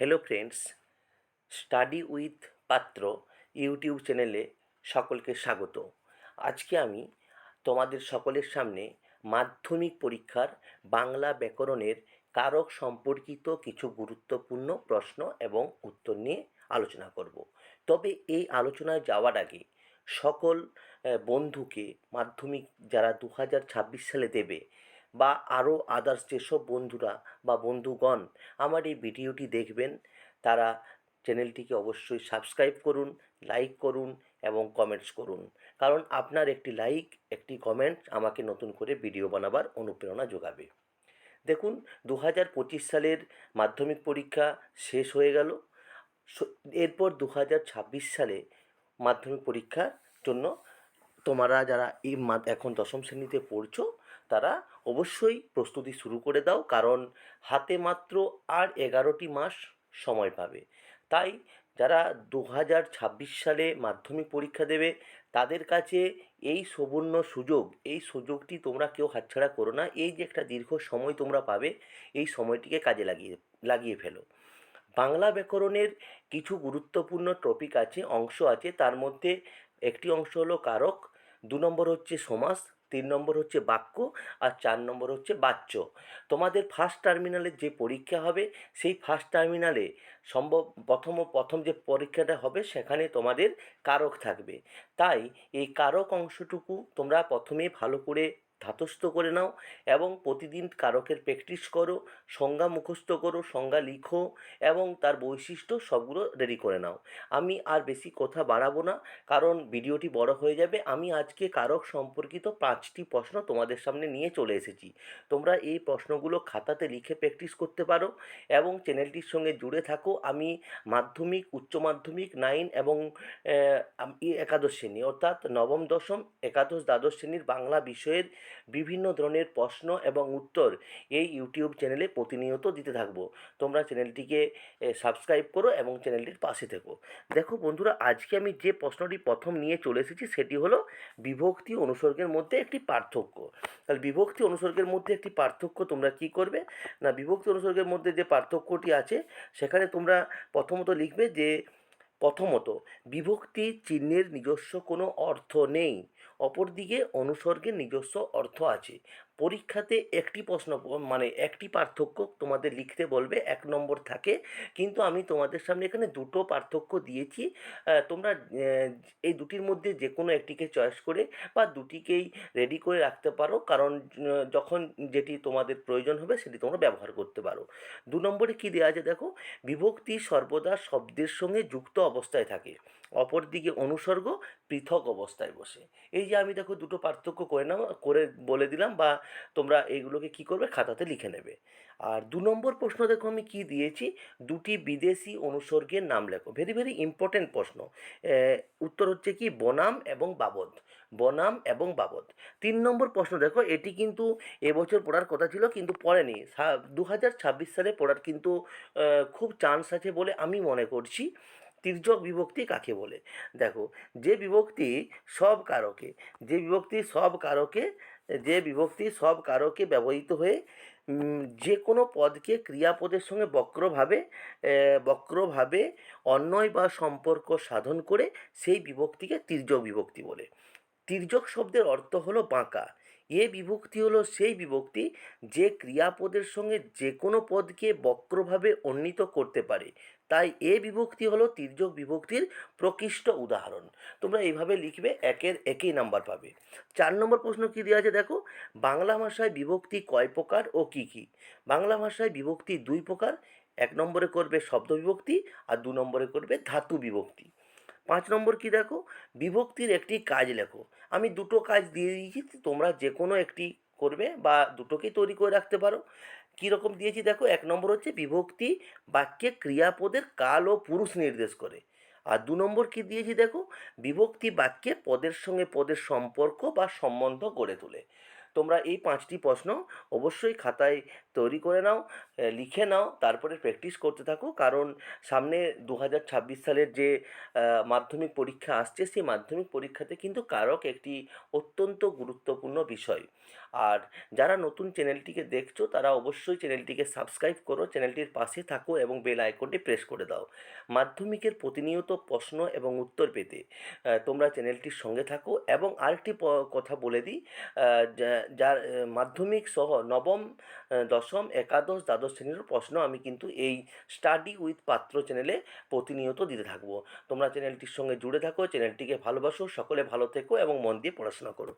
Hello friends study with Patra YouTube চ্যানেলে সকলকে স্বাগত আজকে আমি তোমাদের সকলের সামনে মাধ্যমিক পরীক্ষার বাংলা ব্যাকরণের কারক সম্পর্কিত কিছু গুরুত্বপূর্ণ প্রশ্ন এবং উত্তর নিয়ে আলোচনা করব। তবে এই আলোচনায় যাওয়ার আগে সকল বন্ধুকে মাধ্যমিক যারা দু হাজার ছাব্বিশ সালে দেবে বা আরও আদার্স যেসব বন্ধুরা বা বন্ধুগণ আমার এই ভিডিওটি দেখবেন, তারা চ্যানেলটিকে অবশ্যই সাবস্ক্রাইব করুন লাইক করুন এবং কমেন্টস করুন। কারণ আপনার একটি লাইক একটি কমেন্ট আমাকে নতুন করে ভিডিও বানাবার অনুপ্রেরণা যোগাবে। দেখুন দু হাজার পঁচিশ সালের মাধ্যমিক পরীক্ষা শেষ হয়ে গেল। এরপর দু হাজার ছাব্বিশ সালে মাধ্যমিক পরীক্ষার জন্য তোমরা যারা এই এখন দশম শ্রেণীতে পড়ছো, তারা অবশ্যই প্রস্তুতি শুরু করে দাও, কারণ হাতে মাত্র আর এগারোটি মাস সময় পাবে। তাই যারা দু হাজার ছাব্বিশ সালে মাধ্যমিক পরীক্ষা দেবে, তাদের কাছে এই সুবর্ণ সুযোগ, এই সুযোগটি তোমরা কেউ হাতছাড়া করো না, এই যে একটা দীর্ঘ সময় তোমরা পাবে, এই সময়টিকে কাজে লাগিয়ে লাগিয়ে ফেলো। বাংলা ব্যাকরণের কিছু গুরুত্বপূর্ণ টপিক আছে, অংশ আছে, তার মধ্যে একটি অংশ হলো কারক, দু নম্বর হচ্ছে সমাস, তিন নম্বর হচ্ছে বাক্য আর চার নম্বর হচ্ছে বাচ্য। তোমাদের ফার্স্ট টার্মিনালের যে পরীক্ষা হবে, সেই ফার্স্ট টার্মিনালে সম্ভব, প্রথম প্রথম যে পরীক্ষাটা হবে, সেখানে তোমাদের কারক থাকবে। তাই এই কারক অংশটুকু তোমরা প্রথমে ভালো করে ধাতস্থ করে নাও এবং প্রতিদিন কারকের প্র্যাকটিস করো, সংজ্ঞা মুখস্থ করো, সংজ্ঞা লিখো এবং তার বৈশিষ্ট্য সবগুলো রেডি করে নাও। আমি আর বেশি কথা বাড়াবো না, কারণ ভিডিওটি বড় হয়ে যাবে। আমি আজকে কারক সম্পর্কিত পাঁচটি প্রশ্ন তোমাদের সামনে নিয়ে চলে এসেছি। তোমরা এই প্রশ্নগুলো খাতাতে লিখে প্র্যাকটিস করতে পারো এবং চ্যানেলটির সঙ্গে জুড়ে থাকো। আমি মাধ্যমিক, উচ্চ মাধ্যমিক নাইন এবং একাদশ শ্রেণি অর্থাৎ নবম, দশম, একাদশ, দ্বাদশ শ্রেণির বাংলা বিষয়ের বিভিন্ন ধরনের প্রশ্ন এবং উত্তর এই ইউটিউব চ্যানেলে প্রতিনিয়ত দিতে থাকব। তোমরা চ্যানেলটিকে সাবস্ক্রাইব করো এবং চ্যানেলটির পাশে থেকো। দেখো বন্ধুরা, আজকে আমি যে প্রশ্নটি প্রথম নিয়ে চলে এসেছি সেটি হলো বিভক্তি অনুসর্গের মধ্যে একটি পার্থক্য। তাহলে বিভক্তি অনুসর্গের মধ্যে একটি পার্থক্য তোমরা কি করবে? না, বিভক্তি অনুসর্গের মধ্যে যে পার্থক্যটি আছে, সেখানে তোমরা প্রথমত লিখবে যে প্রথমত, বিভক্তি চিহ্নের নিজস্ব কোনো অর্থ নেই। অপরদিকে অনুসর্গের নিজস্ব অর্থ আছে। পরীক্ষাতে একটি প্রশ্ন মানে একটি পার্থক্য তোমাদের লিখতে বলবে, এক নম্বর থাকে, কিন্তু আমি তোমাদের সামনে এখানে দুটো পার্থক্য দিয়েছি। তোমরা এই দুটির মধ্যে যে কোনো একটিকে চয়েস করে বা দুটিকেই রেডি করে রাখতে পারো, কারণ যখন যেটি তোমাদের প্রয়োজন হবে সেটি তোমরা ব্যবহার করতে পারো। দু নম্বরে কী দেওয়া আছে দেখো? বিভক্তি সর্বদা শব্দের সঙ্গে যুক্ত অবস্থায় থাকে, অপরদিকে অনুসর্গ পৃথক অবস্থায় বসে। এই যে আমি দেখো দুটো পার্থক্য করে নাও, করে বলে দিলাম বা তোমরা এইগুলোকে কি করবে? খাতাতে লিখে নেবে। আর দু নম্বর প্রশ্ন দেখো আমি কি দিয়েছি? দুটি বিদেশি অনুসর্গের নাম লেখো। ভেরি ভেরি ইম্পর্টেন্ট প্রশ্ন। উত্তর হচ্ছে কি? বনাম এবং বাবদ। বনাম এবং বাবদ। তিন নম্বর প্রশ্ন দেখো, এটি কিন্তু এবছর পড়ার কথা ছিল, কিন্তু পড়েনি। দু হাজার ছাব্বিশ সালে পড়ার কিন্তু খুব চান্স আছে বলে আমি মনে করছি। তির্যক বিভক্তি কাকে বলে? দেখো, যে বিভক্তি সব কারকে, যে বিভক্তি সব কারকে যে বিভক্তি সব কারকে ব্যবহৃত হয়ে যে কোনো পদকে ক্রিয়াপদের সঙ্গে বক্রভাবে বক্রভাবে অন্যয় বা সম্পর্ক সাধন করে সেই বিভক্তিকে তির্যক বিভক্তি বলে। তির্যক শব্দের অর্থ হলো বাঁকা। এ বিভক্তি হলো সেই বিভক্তি যে ক্রিয়াপদের সঙ্গে যে কোনো পদকে বক্রভাবে উন্নীত করতে পারে। তাই এ বিভক্তি হলো তির্যক বিভক্তির প্রকৃষ্ট উদাহরণ। তোমরা এইভাবে লিখবে একের একই নাম্বার পাবে। চার নম্বর প্রশ্ন কী দেওয়া আছে দেখো? বাংলা ভাষায় বিভক্তি কয় প্রকার ও কী কী? বাংলা ভাষায় বিভক্তি দুই প্রকার, এক নম্বরে করবে শব্দ বিভক্তি আর দু নম্বরে করবে ধাতু বিভক্তি। পাঁচ নম্বর কি দেখো? বিভক্তির একটি কাজ লেখো। আমি দুটো কাজ দিয়ে দিয়েছি, তোমরা যে কোনো একটি করবে বা দুটোকেই তৈরি করে রাখতে পারো। কীরকম দিয়েছি দেখো, এক নম্বর হচ্ছে বিভক্তি বাক্যে ক্রিয়াপদের কাল ও পুরুষ নির্দেশ করে। আর দু নম্বর কী দিয়েছি দেখো, বিভক্তি বাক্যে পদের সঙ্গে পদের সম্পর্ক বা সম্বন্ধ গড়ে তোলে। তোমরা এই পাঁচটি প্রশ্ন অবশ্যই খাতায় তৈরি করে নাও লিখে নাও, তারপরে প্র্যাকটিস করতে থাকো। কারণ সামনে দু হাজার ছাব্বিশ সালের যে মাধ্যমিক পরীক্ষা আসছে, সেই মাধ্যমিক পরীক্ষাতে কিন্তু কারক একটি অত্যন্ত গুরুত্বপূর্ণ বিষয়। আর যারা নতুন চ্যানেলটিকে দেখছ, তারা অবশ্যই চ্যানেলটিকে সাবস্ক্রাইব করো, চ্যানেলটির পাশে থাকো এবং বেল আইকনটি প্রেস করে দাও। মাধ্যমিকের প্রতিনিয়ত প্রশ্ন এবং উত্তর পেতে তোমরা চ্যানেলটির সঙ্গে থাকো এবং আরেকটি কথা বলে দিই যার মাধ্যমিক সহ নবম দশম, একাদশ, দ্বাদশ শ্রেণির প্রশ্ন আমি কিন্তু এই স্টাডি উইথ পাত্র চ্যানেলে প্রতিনিয়ত দিতে থাকব। তোমরা চ্যানেলটির সঙ্গে জুড়ে থাকো, চ্যানেলটিকে ভালোবাসো, সকলে ভালো থেকো এবং মন দিয়ে পড়াশোনা করো।